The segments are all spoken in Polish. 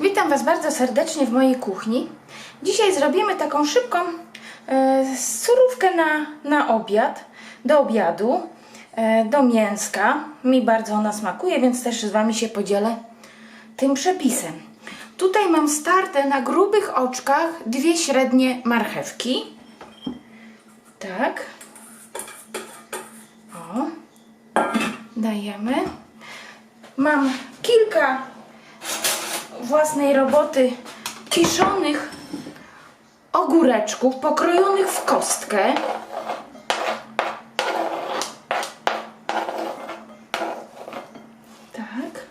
Witam Was bardzo serdecznie w mojej kuchni. Dzisiaj zrobimy taką szybką e, surówkę na, na obiad, do obiadu, e, do mięska. Mi bardzo ona smakuje, więc też z Wami się podzielę tym przepisem. Tutaj mam starte na grubych oczkach dwie średnie marchewki. Tak. O. Dajemy. Mam kilka własnej roboty kiszonych ogóreczków pokrojonych w kostkę. Tak.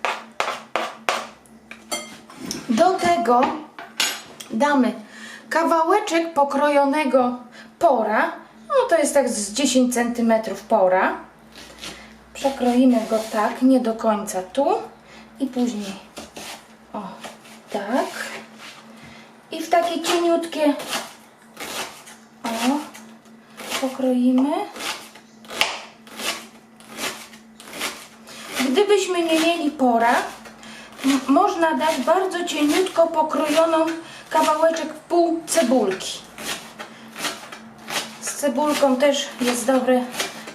Do tego damy kawałeczek pokrojonego pora. No to jest tak z 10 cm pora. Przekroimy go tak, nie do końca tu i później o, tak. I w takie cieniutkie o, pokroimy. Gdybyśmy nie mieli pora, można dać bardzo cieniutko pokrojoną kawałeczek pół cebulki. Z cebulką też jest dobre.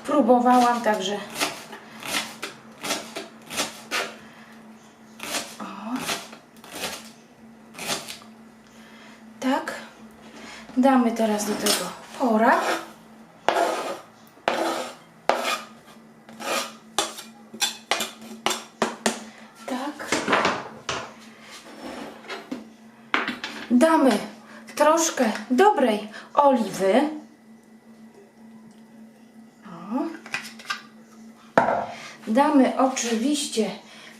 Próbowałam, także Tak. Damy teraz do tego pora. Tak. Damy troszkę dobrej oliwy. O. Damy oczywiście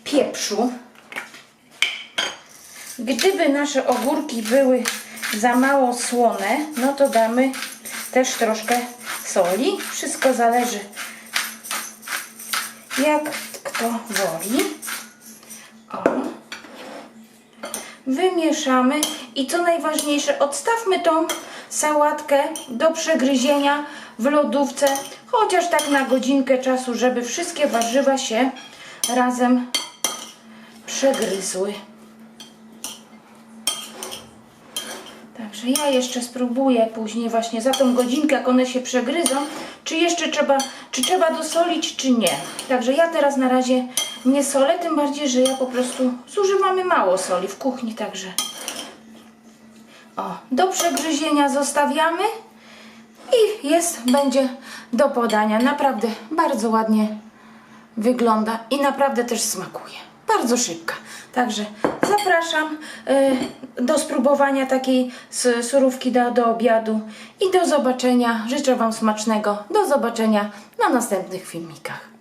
pieprzu. Gdyby nasze ogórki były za mało słone, no to damy też troszkę soli. Wszystko zależy jak kto woli. O. Wymieszamy i co najważniejsze, odstawmy tą sałatkę do przegryzienia w lodówce, chociaż tak na godzinkę czasu, żeby wszystkie warzywa się razem przegryzły. Także ja jeszcze spróbuję później właśnie za tą godzinkę, jak one się przegryzą, czy jeszcze trzeba, czy trzeba dosolić, czy nie. Także ja teraz na razie nie solę, tym bardziej, że ja po prostu zużywamy mało soli w kuchni, także o, do przegryzienia zostawiamy i jest, będzie do podania. Naprawdę bardzo ładnie wygląda i naprawdę też smakuje. Bardzo szybka. Także zapraszam y, do spróbowania takiej surówki do, do obiadu i do zobaczenia. Życzę Wam smacznego. Do zobaczenia na następnych filmikach.